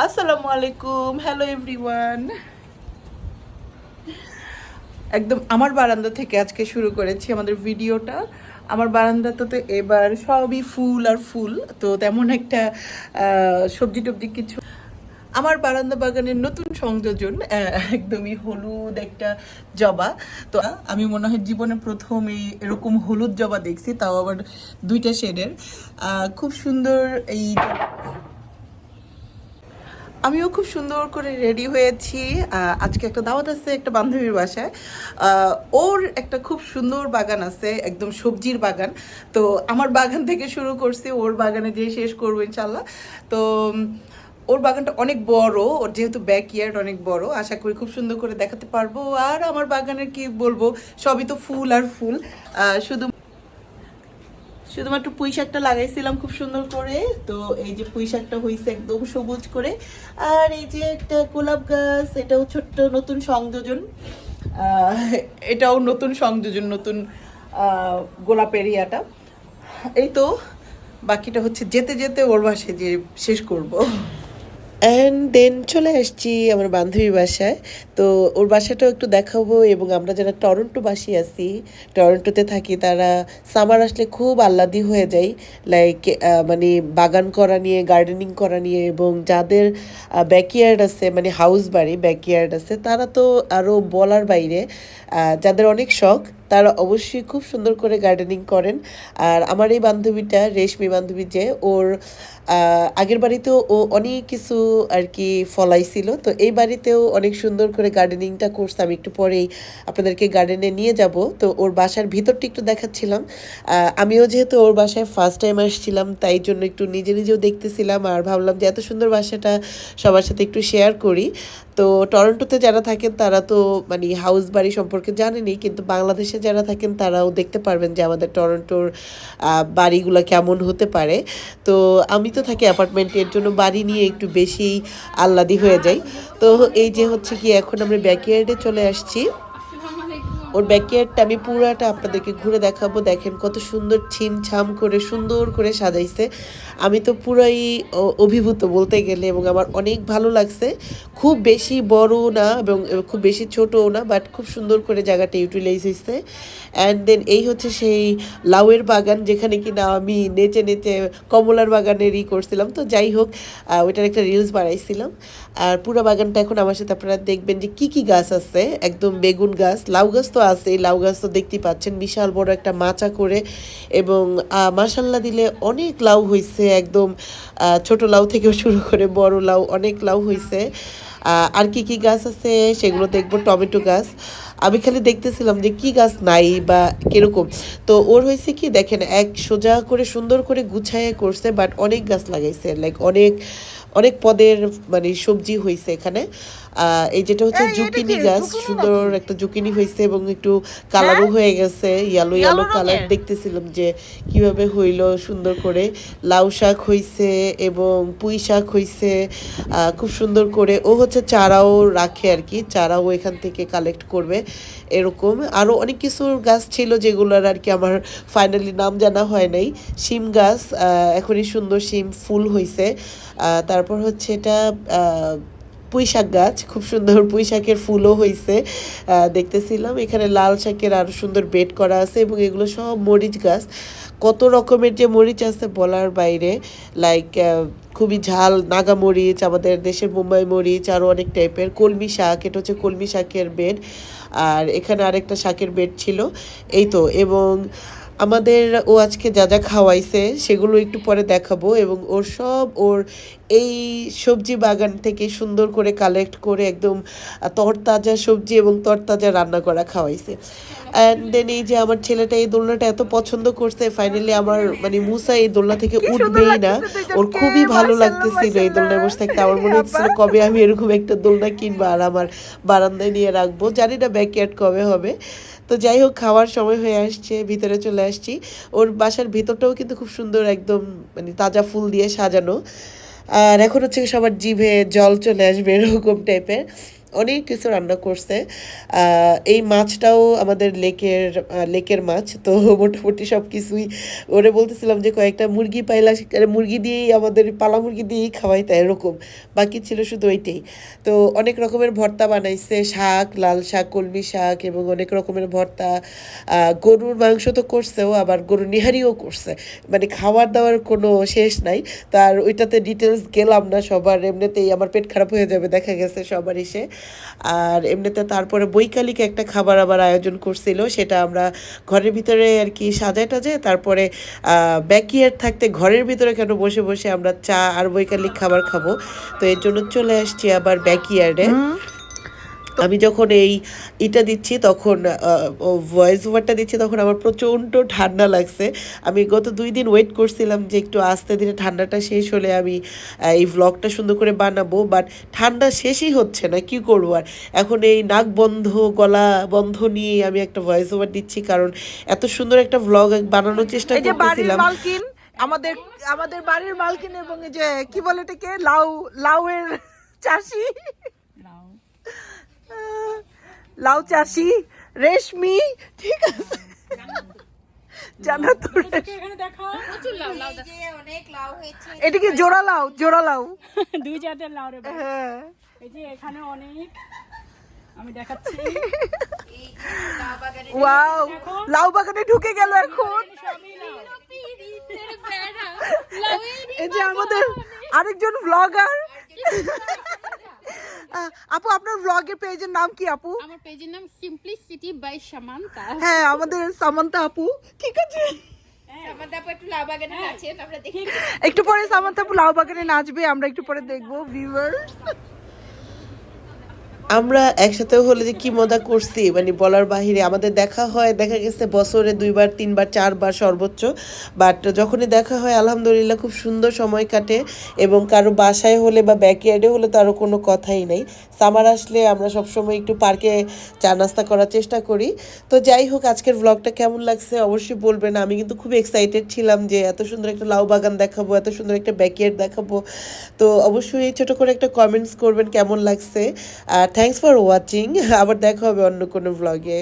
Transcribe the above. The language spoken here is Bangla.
আসসালামু আলাইকুম হ্যালো এভরিওয়ান একদম আমার বারান্দা থেকে আজকে শুরু করেছি আমাদের ভিডিওটা। আমার বারান্দাতে তো এবার সবই ফুল আর ফুল। তো তেমন একটা সবজি টবজি কিছু আমার বারান্দা বাগানের নতুন সংযোজন একদমই হলুদ একটা জবা। তো আমি মনে হয় জীবনে প্রথম এই এরকম হলুদ জবা দেখছি, তাও আবার দুইটা শেডের। খুব সুন্দর এই আমিও খুব সুন্দর করে রেডি হয়েছি। আজকে একটা দাওয়াত আছে একটা বান্ধবীর বাসায়। ওর একটা খুব সুন্দর বাগান আছে, একদম সবজির বাগান। তো আমার বাগান থেকে শুরু করছি, ওর বাগানে যেয়ে শেষ করব ইনশাল্লাহ তো ওর বাগানটা অনেক বড়, ওর যেহেতু ব্যাক ইয়ার্ড অনেক বড়, আশা করি খুব সুন্দর করে দেখাতে পারব। আর আমার বাগানের কি বলব, সবই তো ফুল আর ফুল। শুধু শুধুমাত্র পুঁই শাকটা লাগাইছিলাম খুব সুন্দর করে। তো এই যে পুঁই শাকটা হয়েছে একদম সবুজ করে। আর এই যে একটা গোলাপ গাছ এটাও ছোট্ট নতুন সংযোজন। এটাও নতুন সংযোজন নতুন আহ, গোলাপের ইয়াটা। এই তো বাকিটা হচ্ছে যেতে যেতে ওর বাসে যে শেষ করব। অ্যান্ড দেন চলে আসছি আমার বান্ধবীর বাসায়। তো ওর বাসাটাও একটু দেখাবো এবং আমরা যারা টরন্টোবাসী আছি টরন্টোতে থাকি, তারা সামার আসলে খুব আহ্লাদি হয়ে যায়। লাইক মানে বাগান করা নিয়ে গার্ডেনিং করা নিয়ে এবং যাদের ব্যাকইয়ার্ড আছে মানে হাউস বাড়ি ব্যাকইয়ার্ড আছে, তারা তো আরও বলার বাইরে। যাদের অনেক শখ, তারা অবশ্যই খুব সুন্দর করে গার্ডেনিং করেন। আর আমার এই বান্ধবীটা, রেশমি বান্ধবী যে, ওর আগের বাড়িতেও ও অনেক কিছু আর কি ফলাইছিল। তো এই বাড়িতেও অনেক সুন্দর করে গার্ডেনিংটা করছে। আমি একটু পরেই আপনাদেরকে গার্ডেনে নিয়ে যাব। তো ওর বাসার ভিতরটি একটু দেখাচ্ছিলাম। আমিও যেহেতু ওর বাসায় ফার্স্ট টাইম আসছিলাম, তাই জন্য একটু নিজে নিজেও দেখতেছিলাম আর ভাবলাম যে এত সুন্দর বাসাটা সবার সাথে একটু শেয়ার করি। তো টরন্টোতে যারা থাকেন, তারা তো মানে হাউস বাড়ি সম্পর্কে জানেনি কিন্তু বাংলাদেশে যারা থাকেন, তারাও দেখতে পারবেন যে আমাদের টরন্টোর বাড়িগুলো কেমন হতে পারে। তো আমি তো থাকি অ্যাপার্টমেন্টে এর জন্য বাড়ি নিয়ে একটু বেশি আহ্লাদি হয়ে যাই। তো এই যে হচ্ছে কি, এখন আমরা ব্যাকইয়ার্ডে চলে আসছি। ওর ব্যাকইয়ার্ডটা আমি পুরাটা আপনাদেরকে ঘুরে দেখাবো। দেখেন কত সুন্দর ছিমছাম করে, সুন্দর করে সাজাইছে। আমি তো পুরাই অভিভূত বলতে গেলে এবং আমার অনেক ভালো লাগছে। খুব বেশি বড় না এবং খুব বেশি ছোটও না বাট খুব সুন্দর করে জায়গাটা ইউটিলাইজ হয়েছে অ্যান্ড দেন এই হচ্ছে সেই লাউয়ের বাগান, যেখানে কিনা আমি নেচে নেচে কমলার বাগানেরই করছিলাম। তো যাই হোক ওইটার একটা রিলস বানাইছিলাম। আর পুরো বাগানটা এখন আমার সাথে আপনারা দেখবেন যে কি কি গাছ আছে, একদম বেগুন গাছ, লাউ গাছ তো আছে লাউ গাছ তো দেখতেই পাচ্ছেন, বিশাল বড় একটা মাচা করে এবং মাসাল্লা দিলে অনেক লাউ হয়েছে একদম ছোট লাউ থেকেও শুরু করে বড় লাউ, অনেক লাউ হয়েছে আর কি কি গাছ আছে সেগুলো দেখব, টমেটো গাছ। আমি খালি দেখতেছিলাম যে কি গাছ নাই বা কীরকম। তো ওর হয়েছে কি, দেখেন, এক সোজা করে সুন্দর করে গুছাইয়ে করছে বাট অনেক গাছ লাগাইছে লাইক অনেক অনেক পদের মানে সবজি হয়েছে এখানে। এই যেটা হচ্ছে জুকিনি গাছ সুন্দর একটা জুকিনি হয়েছে এবং একটু কালারও হয়ে। গেছে ইয়েলো ইয়ালো কালার দেখতেছিলাম যে কীভাবে হইল সুন্দর করে। লাউ শাক হইছে এবং পুঁই শাক আহ, খুব সুন্দর করে। ও হচ্ছে চারাও রাখে আর কি চারাও এখান থেকে কালেক্ট করবে এরকম। আরও অনেক কিছু গাছ ছিল যেগুলোর আর কি আমার ফাইনালি নাম জানা হয় নাই। শিম গাছ এখনই সুন্দর শিম ফুল হইছে। আহ, তারপর হচ্ছে এটা পুঁই শাক গাছ, খুব সুন্দর পুঁই শাকের ফুলও হয়েছে দেখতেছিলাম, এখানে লাল শাকের আরও সুন্দর বেড করা আছে এবং এগুলো সব মরিচ গাছ। কত রকমের যে মরিচ আছে বলার বাইরে লাইক খুবই ঝাল, নাগা মরিচ, আমাদের দেশের মুম্বাই মরিচ আরও অনেক টাইপের, কলমি শাক, এটা হচ্ছে কলমি শাকের বেড। আর এখানে আরেকটা শাকের বেড ছিল, এই তো, এবং আমাদের ও আজকে যা যা খাওয়াইছে, সেগুলো একটু পরে দেখাবো, এবং ওর সব, ওর এই সবজি বাগান থেকে সুন্দর করে কালেক্ট করে একদম তরতাজা সবজি এবং তরতাজা রান্না করা খাওয়াইছে। অ্যান্ড দেন এই যে আমার ছেলেটা এই দোলনাটা এত পছন্দ করছে ফাইনালি আমার মানে মুসা এই দোলনা থেকে উঠবেই না। ওর খুবই ভালো লাগতেছিল এই দোলনায় বসে থাকতে। আমার মনে হচ্ছিল কবে আমি এরকম একটা দোলনা কিনবো আর আমার বারান্দায় নিয়ে রাখব। জানি না ব্যাকয়ার্ড কবে হবে। তো যাই হোক খাওয়ার সময় হয়ে আসছে ভিতরে চলে আসছি। ওর বাসার ভিতরটাও কিন্তু খুব সুন্দর একদম মানে তাজা ফুল দিয়ে সাজানো। আর এখন হচ্ছে সবার জিভে জল চলে আসবে এরকম টাইপের অনেক কিছু রান্না করছে। এই মাছটাও আমাদের লেকের লেকের মাছ, তো মোটামুটি সব কিছুই ওরে বলতেছিলাম যে কয়েকটা মুরগি পাইলা মুরগি দিয়েই আমাদের পালা মুরগি দিয়েই খাওয়াই তাই এরকম। বাকি ছিল শুধু ওইটাই। তো অনেক রকমের ভর্তা বানাইছে, শাক, লাল শাক, কলমি শাক এবং অনেক রকমের ভর্তা। গরুর মাংস তো করছেও, আবার গরুর নিহারিও করছে। মানে খাওয়ার দাওয়ার কোনো শেষ নাই। তার ওইটাতে ডিটেলস গেলাম না সবার, এমনিতেই আমার পেট খারাপ হয়ে যাবে, দেখা গেছে সবার এসে। আর এমনিতে তারপরে বৈকালিক একটা খাবার আবার আয়োজন করছিল, সেটা আমরা ঘরের ভিতরে আর কি সাজায় টাজায়, তারপরে ব্যাকিয়ার থাকতে ঘরের ভিতরে কেন বসে বসে আমরা চা আর বৈকালিক খাবার খাব, তো এর জন্য চলে আসছি আবার ব্যাকিয়ার্ডে আমি যখন এই এটা দিচ্ছি তখন ভয়েস ওভারটা দিচ্ছি তখন আমার প্রচণ্ড ঠান্ডা লাগছে। আমি গত দুই দিন ওয়েট করছিলাম যে একটু আস্তে ধীরে ঠান্ডাটা শেষ হলে আমি এই ভ্লগটা সুন্দর করে বানাবো বাট ঠান্ডা শেষই হচ্ছে না কি করব আর? এখন এই নাক বন্ধ গলা বন্ধ নিয়ে আমি একটা ভয়েস ওভার দিচ্ছি কারণ এত সুন্দর একটা ভ্লগ বানানোর চেষ্টা করতেছিলাম। মালকিন আমাদের আমাদের বাড়ির মালকিন এবং যে কি বলে এটাকে? লাউ লাউয়ের চাষি। লাউ চাষি রেশমি ঠিক আছে। এখানে দেখাও। জোড়া লাউ জোড়া লাউ। দুই জাতের লাউ রে হ্যাঁ। এই যে এখানে অনেক আমি দেখাচ্ছি। ওয়াও লাউ বাগানে ঢুকে গেল এখন। এই যে আমাদের আরেকজন ব্লগার আপু আপনার ব্লগের পেজের নাম কি আপু? আমার পেজের নাম সিম্পলি সিটি বাই সামান্তা হ্যাঁ আমাদের সামান্তা আপু। ঠিক আছে? সামান্তা আপু একটু পরে সামান্তা আপু লাউ বাগানে নাচবে আমরা একটু পরে দেখব ভিউয়ার আমরা একসাথে হলে যে কি মজা করছি মানে বলার বাহিরে। আমাদের দেখা হয়, দেখা গেছে বছরে দুইবার, তিনবার, চারবার সর্বোচ্চ। বাট যখনই দেখা হয়, আলহামদুলিল্লাহ খুব সুন্দর সময় কাটে এবং কারও বাসায় হলে বা ব্যাকইয়ার্ডে হলে তারও কোনো কথাই নেই। সামার আসলে আমরা সবসময় একটু পার্কে চা নাস্তা করার চেষ্টা করি। তো যাই হোক, আজকের ব্লগটা কেমন লাগছে অবশ্যই বলবেন। আমি কিন্তু খুব এক্সাইটেড ছিলাম যে এত সুন্দর একটা লাউ বাগান দেখাবো, এত সুন্দর একটা ব্যাকইয়ার্ড দেখাবো। তো অবশ্যই ছোট করে একটা কমেন্টস করবেন কেমন লাগছে। আর থ্যাংকস ফর ওয়াচিং আবার দেখা হবে অন্য কোনো ব্লগে